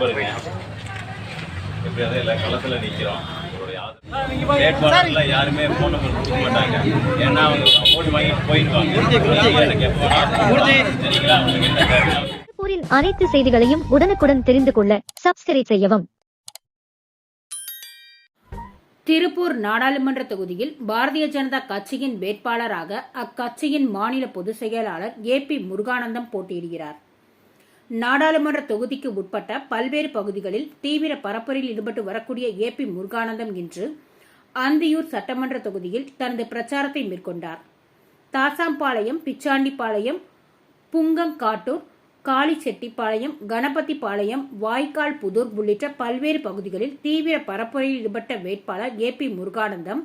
பாருங்க. எப்படியாவது களத்தில் நிற்கிறோம் யாருமே ஃபோன் நம்பர் கொடுக்க மாட்டாங்க. ஏன்னா அவங்க ஓட்டு வாங்கிட்டு அனைத்து செய்திகளையும் உடனுக்குடன் தெரிந்து கொள்ள சப்ஸ்கிரைப் செய்யவும். திருப்பூர் நாடாளுமன்ற தொகுதியில் பாரதிய ஜனதா கட்சியின் வேட்பாளராக அக்கட்சியின் மாநில பொதுச் செயலாளர் ஏ பி முருகானந்தம் போட்டியிடுகிறார். நாடாளுமன்ற தொகுதிக்கு உட்பட்ட பல்வேறு பகுதிகளில் தீவிர பரப்புரையில் ஈடுபட்டு வரக்கூடிய ஏ பி முருகானந்தம் இன்று அந்தியூர் சட்டமன்ற தொகுதியில் தனது பிரச்சாரத்தை மேற்கொண்டார். தாசாம்பாளையம் பிச்சாண்டிப்பாளையம் புங்கங்காட்டூர் காளிச்செட்டிப்பாளையம் கணபதிபாளையம் வாய்க்கால் புதூர் உள்ளிட்ட பல்வேறு பகுதிகளில் தீவிர பரப்புரையில் ஈடுபட்ட வேட்பாளர் ஏ பி முருகானந்தம்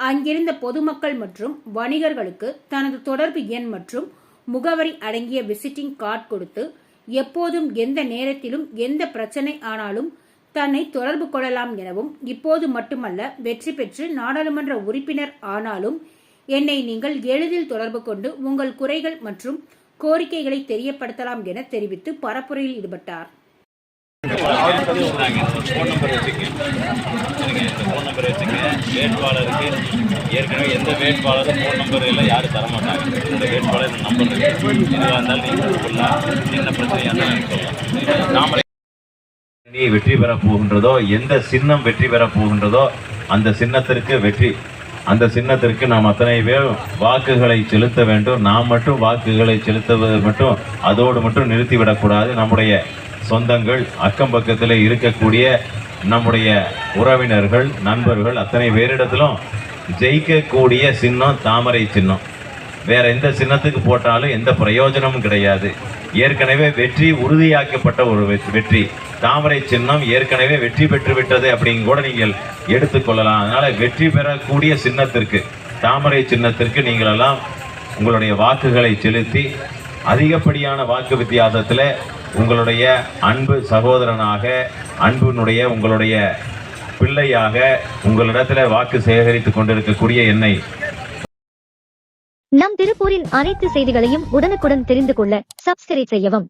அங்கிருந்த பொதுமக்கள் மற்றும் வணிகர்களுக்கு தனது தொடர்பு எண் மற்றும் முகவரி அடங்கிய விசிட்டிங் கார்டு கொடுத்து எப்போதும் எந்த நேரத்திலும் எந்த பிரச்சனை ஆனாலும் தன்னை தொடர்பு கொள்ளலாம் எனவும் இப்போது மட்டுமல்ல வெற்றி பெற்று நாடாளுமன்ற உறுப்பினர் ஆனாலும் என்னை நீங்கள் எளிதில் தொடர்பு கொண்டு உங்கள் குறைகள் மற்றும் கோரிக்கைகளை தெரியப்படுத்தலாம் என தெரிவித்து பரப்புரையில் ஈடுபட்டார். ஃபோன் நம்பர் வச்சுக்க சரிங்க இந்த ஃபோன் நம்பர் வச்சுக்க வேட்பாளருக்கு ஏற்கனவே எந்த வேட்பாளரும் ஃபோன் நம்பர் இல்லை யாரும் தரமாட்டாங்க இந்த வேட்பாளர் இந்த நம்பர் இருக்குது எதுவாக இருந்தாலும் நீங்கள் சொல்லலாம் என்ன பிரச்சனையாக இருந்தாலும் எனக்கு சொல்லலாம் நாம நீ வெற்றி பெற போகின்றதோ எந்த சின்னம் வெற்றி பெற போகின்றதோ அந்த சின்னத்திற்கு வெற்றி அந்த சின்னத்திற்கு நாம் அத்தனை பேர் வாக்குகளை செலுத்த வேண்டும். நாம் மட்டும் வாக்குகளை செலுத்துவது மட்டும் அதோடு மட்டும் நிறுத்திவிடக்கூடாது நம்முடைய சொந்தங்கள் அக்கம் பக்கத்தில் இருக்கக்கூடிய நம்முடைய உறவினர்கள் நண்பர்கள் அத்தனை பேரிடத்திலும் ஜெயிக்கக்கூடிய சின்னம் தாமரை சின்னம். வேற எந்த சின்னத்துக்கு போட்டாலும் எந்த பிரயோஜனமும் கிடையாது. ஏற்கனவே வெற்றி உறுதியாக்கப்பட்ட ஒரு வெ- வெற்றி. தாமரை சின்னம் ஏற்கனவே வெற்றி பெற்று விட்டது அப்படிங்க கூட நீங்கள் எடுத்துக்கொள்ளலாம் அதனால வெற்றி பெறக்கூடிய சின்னத்திற்கு தாமரை சின்னத்திற்கு நீங்கள் எல்லாம் உங்களுடைய வாக்குகளை செலுத்தி அதிகப்படியான வாக்கு வித்தியாசத்தில் உங்களுடைய அன்பு சகோதரனாக அன்பினுடைய உங்களுடைய பிள்ளையாக உங்களிடத்துல வாக்கு சேகரித்துக் கொண்டிருக்கக்கூடிய என்னை நம் திருப்பூரின் அனைத்து செய்திகளையும் உடனுக்குடன் தெரிந்து கொள்ள சப்ஸ்கிரைப் செய்யவும்.